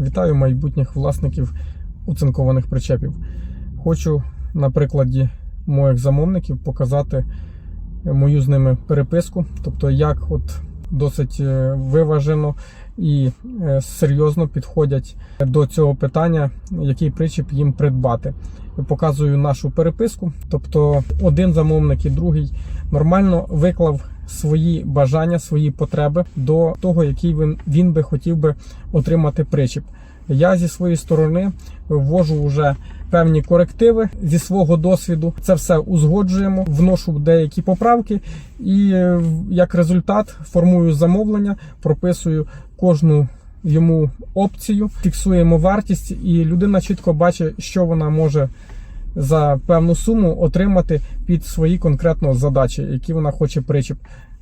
Вітаю майбутніх власників оцинкованих причепів. Хочу на прикладі моїх замовників показати мою з ними переписку, тобто як от досить е, виважено і е, серйозно підходять до цього питання, який причіп їм придбати. Показую нашу переписку. Тобто один замовник і другий нормально виклав свої бажання, свої потреби до того, який він, він би хотів би отримати причіп. Я зі своєї сторони ввожу вже певні корективи зі свого досвіду. Це все узгоджуємо, вношу деякі поправки, і е, як результат формую замовлення, прописую кожну йому опцію, фіксуємо вартість, і людина чітко бачить, що вона може за певну суму отримати під свої конкретно задачі, які вона хоче причіп.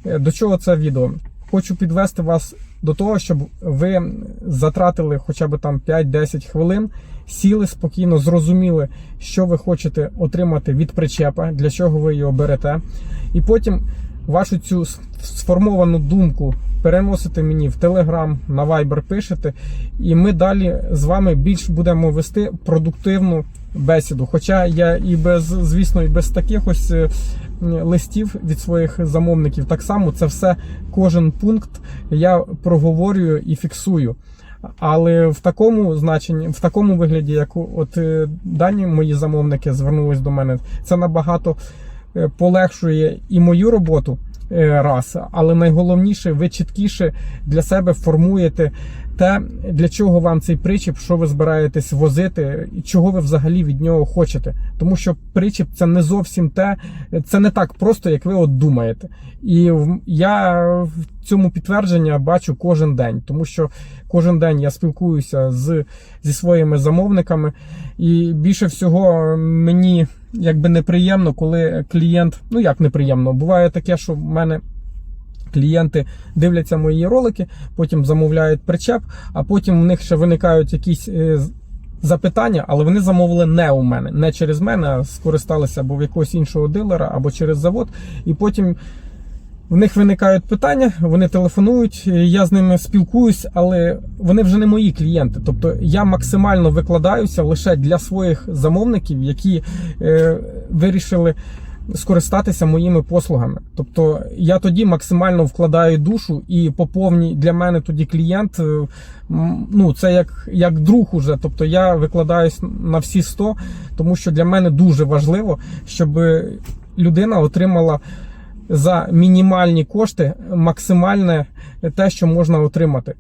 Е, До чого це відео? Хочу підвести вас до того, щоб ви затратили хоча б там 5-10 хвилин, сіли спокійно, зрозуміли, що ви хочете отримати від причепа, для чого ви його берете, і потім вашу цю сформовану думку переносите мені в Telegram, на Viber пишете, і ми далі з вами більш будемо вести продуктивну бесіду. Хоча я і без, звісно, і без таких ось е, листів від своїх замовників, так само це все кожен пункт я проговорюю і фіксую. Але в такому значенні, в такому вигляді, як от е, дані мої замовники звернулись до мене, це набагато полегшує і мою роботу е, раз, але найголовніше, ви чіткіше для себе формуєте те, для чого вам цей причіп, що ви збираєтесь возити, і чого ви взагалі від нього хочете. Тому що причіп це не зовсім те, це не так просто, як ви от думаєте. І я в цьому підтвердження бачу кожен день, тому що кожен день я спілкуюся з, зі своїми замовниками, і більше всього мені якби неприємно, коли клієнт, ну як неприємно, буває таке, що в мене. Клієнти дивляться мої ролики, потім замовляють причеп, а потім в них ще виникають якісь е, запитання, але вони замовили не у мене, не через мене, а скористалися або в якогось іншого дилера, або через завод. І потім в них виникають питання, вони телефонують, я з ними спілкуюсь, але вони вже не мої клієнти. Тобто я максимально викладаюся лише для своїх замовників, які е, вирішили скористатися моїми послугами. Тобто я тоді максимально вкладаю душу і поповній для мене тоді клієнт. е, Ну, це як, як друг уже. Тобто я викладаюсь на всі 100, тому що для мене дуже важливо, щоб людина отримала за мінімальні кошти максимальне те, що можна отримати.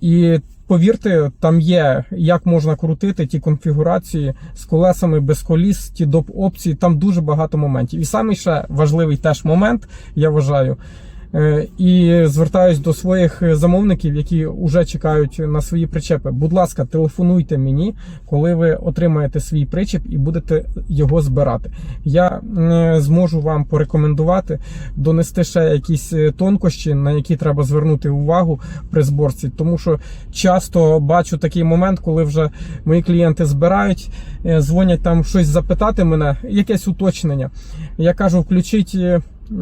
І повірте, там є як можна крутити ті конфігурації з колесами без коліс, ті доп опції. Там дуже багато моментів. І саме ще важливий теж момент, я вважаю. Е, І звертаюсь до своїх замовників, які вже чекають на свої причепи. Будь ласка, телефонуйте мені, коли ви отримаєте свій причеп і будете його збирати. Я е, зможу вам порекомендувати донести ще якісь е, тонкощі, на які треба звернути увагу при зборці, тому що часто бачу такий момент, коли вже мої клієнти збирають, е, дзвонять там щось запитати мене, якесь уточнення. Я кажу, включіть.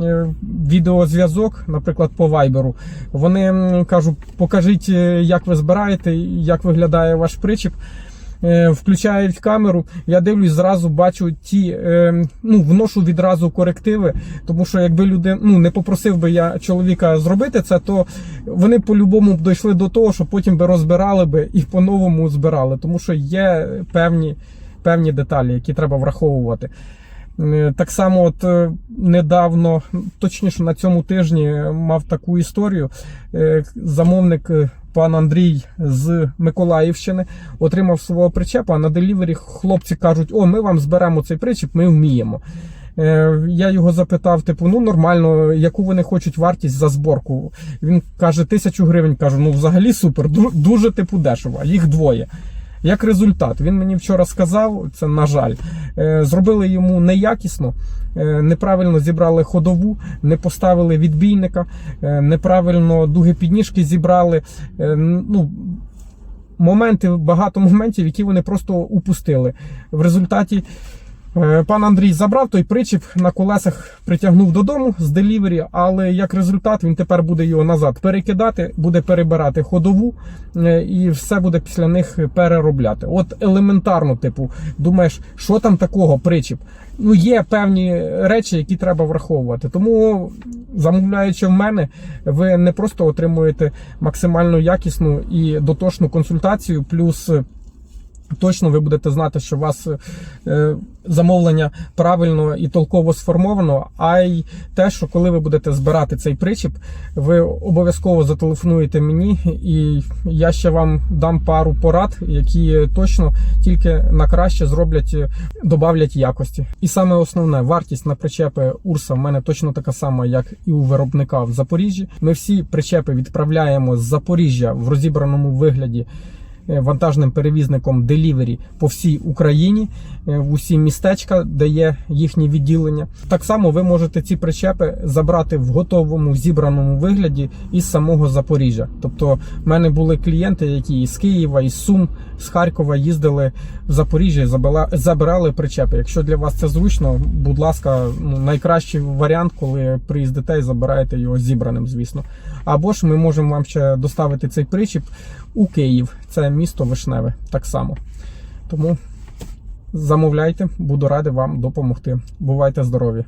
Е, Відеозв'язок, наприклад, по вайберу. Вони кажуть, покажіть, е, як ви збираєте, як виглядає ваш причіп. Е, Включають камеру, я дивлюсь, зразу бачу ті, ну, вношу відразу корективи, тому що якби люди, ну, не попросив би я чоловіка зробити це, то вони по-любому б дійшли до того, що потім би розбирали би і по-новому збирали, тому що є певні, певні деталі, які треба враховувати. Е, Так само, от е, недавно, точніше на цьому тижні, мав таку історію. Е, Замовник пан Андрій з Миколаївщини отримав свого причепа. А на делівері хлопці кажуть: О, ми вам зберемо цей причеп, ми вміємо. Я його запитав, типу, ну нормально, яку вони хочуть вартість за зборку. Він каже, тисячу гривень. Кажу, ну взагалі супер, дуже типу дешево, їх двоє. Як результат, він мені вчора сказав, це на жаль, е, зробили йому неякісно, е, неправильно зібрали ходову, не поставили відбійника, е, неправильно дуги підніжки зібрали. Ну, моменти, багато моментів, які вони просто упустили. В результаті Пан Андрій забрав той причіп на колесах, притягнув додому з делівері, але як результат він тепер буде його назад перекидати, буде перебирати ходову е, і все буде після них переробляти. От елементарно, типу, думаєш, що там такого причіп? Ну, є певні речі, які треба враховувати. Тому, замовляючи в мене, ви не просто отримуєте максимально якісну і дотошну консультацію, плюс. Точно ви будете знати, що у вас е, замовлення правильно і толково сформовано, а й те, що коли ви будете збирати цей причіп, ви обов'язково зателефонуєте мені, і я ще вам дам пару порад, які точно тільки на краще зроблять, е, добавлять якості. І саме основне, вартість на причепи Урса в мене точно така сама, як і у виробника в Запоріжжі. Ми всі причепи відправляємо з Запоріжжя в розібраному вигляді е, вантажним перевізником Delivery по всій Україні, е, в усі містечка, де є їхні відділення. Так само ви можете ці причепи забрати в готовому зібраному вигляді із самого Запоріжжя. Тобто, в мене були клієнти, які із Києва, із Сум, з Харкова їздили в Запоріжжя забирали причепи. Якщо для вас це зручно, будь ласка, ну, найкращий варіант, коли приїздите і забираєте його зібраним, звісно. Або ж ми можемо вам ще доставити цей причіп у Київ. Місто Вишневе, так само. Тому замовляйте, буду радий вам допомогти. Бувайте здорові!